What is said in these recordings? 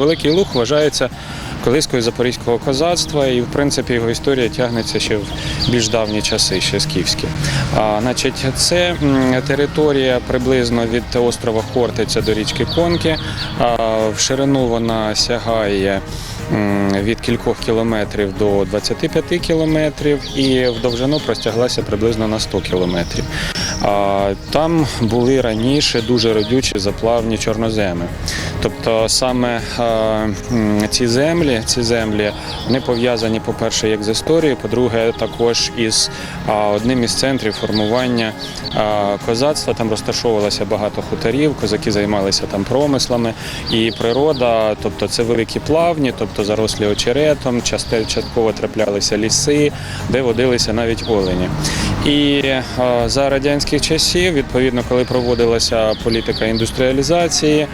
Великий Луг вважається колискою запорізького козацтва, і в принципі його історія тягнеться ще в більш давні часи, ще скіфські. А, значить, це територія приблизно від острова Хортиця до річки Конки. А, в ширину вона сягає від кількох кілометрів до 25 кілометрів, і в довжину простяглася приблизно на 100 кілометрів. А, Там були раніше дуже родючі заплавні чорноземи. Тобто саме е, ці землі, ці землі вони пов'язані, по-перше, як з історією, по-друге, також із одним із центрів формування козацтва. Там розташовувалося багато хуторів, козаки займалися там промислами. І природа, тобто це великі плавні, тобто зарослі очеретом, частково траплялися ліси, де водилися навіть олені. І за радянських часів, відповідно, коли проводилася політика індустріалізації,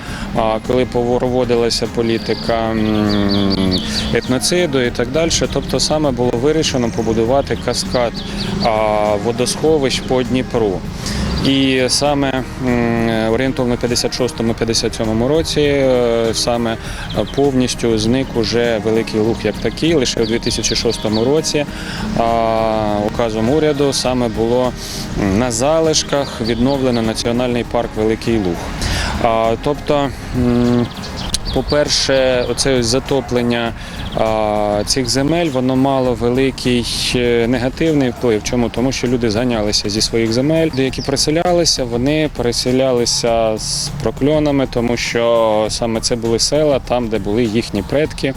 коли проводилася політика етноциду і так далі, тобто саме було вирішено побудувати каскад водосховищ по Дніпру. І саме орієнтовно в 56-57 році е, саме повністю зник уже великий луг як такий. Лише у 2006 році указом уряду саме було на залишках відновлено національний парк Великий Луг. Тобто по-перше, оце ось затоплення цих земель воно мало великий е, негативний вплив. Чому? Тому що люди зганялися зі своїх земель. Деякі переселялися, вони переселялися з прокльонами, тому що саме це були села, там, де були їхні предки,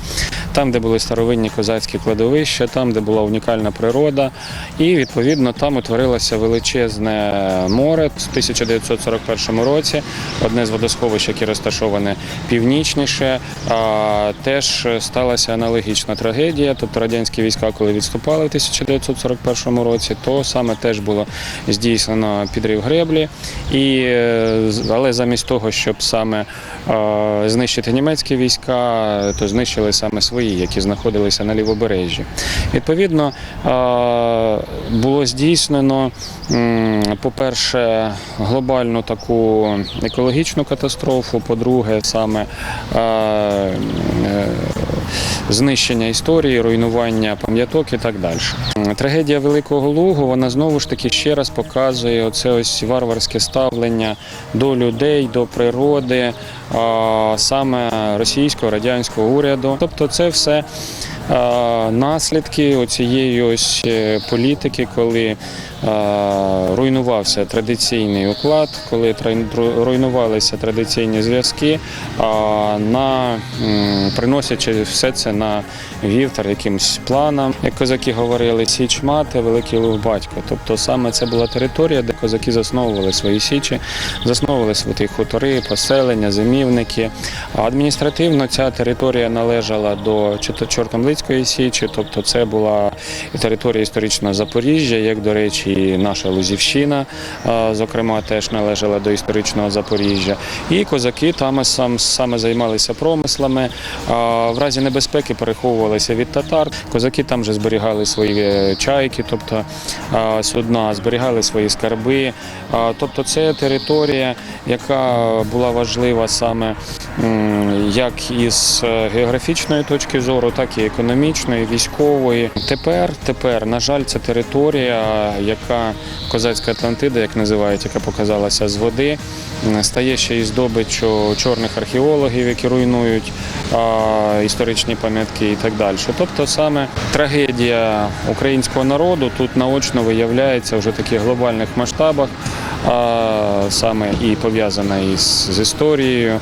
там, де були старовинні козацькі кладовища, там, де була унікальна природа. І відповідно там утворилося величезне море в 1941 році. Одне з водосховищ, яке розташоване північніше, теж сталася аналогічна трагедія. Тобто радянські війська, коли відступали в 1941 році, то саме теж було здійснено підрив греблі. І, е, але замість того, щоб саме знищити німецькі війська, то знищили саме свої, які знаходилися на лівобережжі. Відповідно, е, було здійснено, по-перше, глобальну таку екологічну катастрофу, по-друге, саме е, е, знищення історії, руйнування пам'яток і так далі. Трагедія Великого Лугу вона знову ж таки ще раз показує оце ось варварське ставлення до людей, до природи, саме російського радянського уряду. Тобто, це все наслідки цієї ось е, політики, коли руйнувався традиційний уклад, коли руйнувалися традиційні зв'язки, на приносячи все це на вівтар якимось планам, як козаки говорили, січ мати, великий луг батько. Тобто саме це була територія, де козаки засновували свої січі, засновували свої хутори, поселення, зимівники. Адміністративно ця територія належала до Чорт- Чортомлицької січі, тобто це була територія історичного Запоріжжя, як, до речі, і наша Лузівщина, зокрема, теж належала до історичного Запоріжжя. І козаки там саме займалися промислами. В разі небезпеки переховувалися від татар. Козаки там вже зберігали свої е, чайки, тобто судна, зберігали свої скарби. Тобто це територія, яка була важлива саме як із е, географічної точки зору, так і економічної, військової. Тепер, тепер, на жаль, це територія, яка козацька Атлантида, як називають, яка показалася з води, стає ще і здобиччю чорних археологів, які руйнують історичні пам'ятки і так далі. Тобто саме трагедія українського народу тут наочно виявляється вже в таких глобальних масштабах, а, саме і пов'язана із з історією,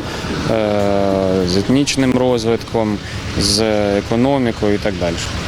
е, з етнічним розвитком, з економікою і так далі.